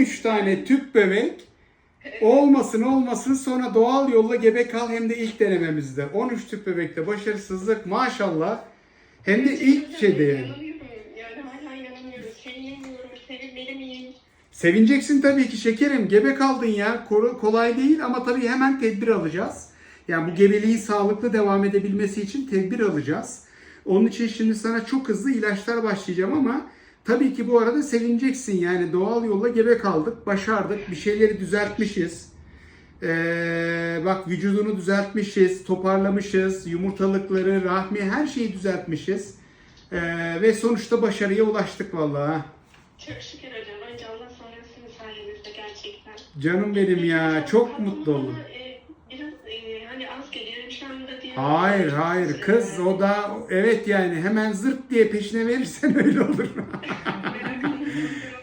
13 tane tüp bebek olmasın olmasın sonra doğal yolla gebe kal hem de ilk denememizde. 13 tüp bebekte başarısızlık maşallah. Hem de ilk şeyde yani. Yani hala yanamıyorum. Sevinemiyorum. Sevinmeli miyim? Sevineceksin tabii ki şekerim. Gebe kaldın ya. Kolay değil ama tabii hemen tedbir alacağız. Yani bu gebeliğin sağlıklı devam edebilmesi için tedbir alacağız. Onun için şimdi sana çok hızlı ilaçlar başlayacağım ama tabii ki bu arada sevineceksin. Yani doğal yolla gebe kaldık, başardık, bir şeyleri düzeltmişiz. Ee, bak vücudunu düzeltmişiz, toparlamışız, yumurtalıkları, rahmi her şeyi düzeltmişiz. Ee, ve sonuçta başarıya ulaştık vallahi. Çok şükür hocam. Önce Allah sonra sizin sayenizde gerçekten. Canım benim ya çok mutlu oldum. E, Biraz e, hani az geliyorum şu anda diye. Hayır hayır kız o da evet yani hemen zırt diye peşine verirsen öyle olur.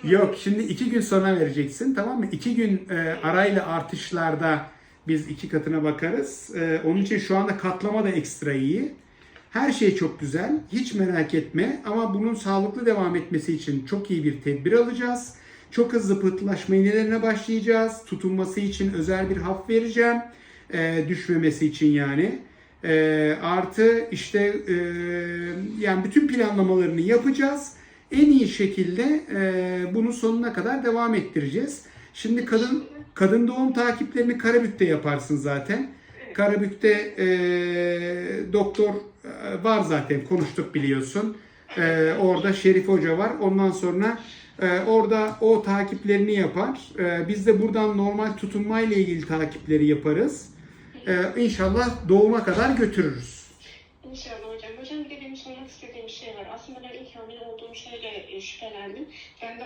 Yok şimdi iki gün sonra vereceksin tamam mı? İki gün e, arayla artışlarda biz iki katına bakarız. E, onun için şu anda katlama da ekstra iyi. Her şey çok güzel. Hiç merak etme. Ama bunun sağlıklı devam etmesi için çok iyi bir tedbir alacağız. Çok hızlı pıhtılaşma iğnelerine başlayacağız. Tutunması için özel bir hap vereceğim. E, düşmemesi için yani. E, artı işte e, yani bütün planlamalarını yapacağız. En iyi şekilde e, bunun sonuna kadar devam ettireceğiz. Şimdi kadın kadın doğum takiplerini Karabük'te yaparsın zaten. Karabük'te e, doktor e, var zaten konuştuk biliyorsun. E, orada Şerif Hoca var. Ondan sonra e, orada o takiplerini yapar. E, biz de buradan normal tutunma ile ilgili takipleri yaparız. E, inşallah doğuma kadar götürürüz. İnşallah hocam. Hocam bir de benim sormak istediğim şey var. Aslında ben ilk hamile olduğum şeyle e, şüphelendim. Ben de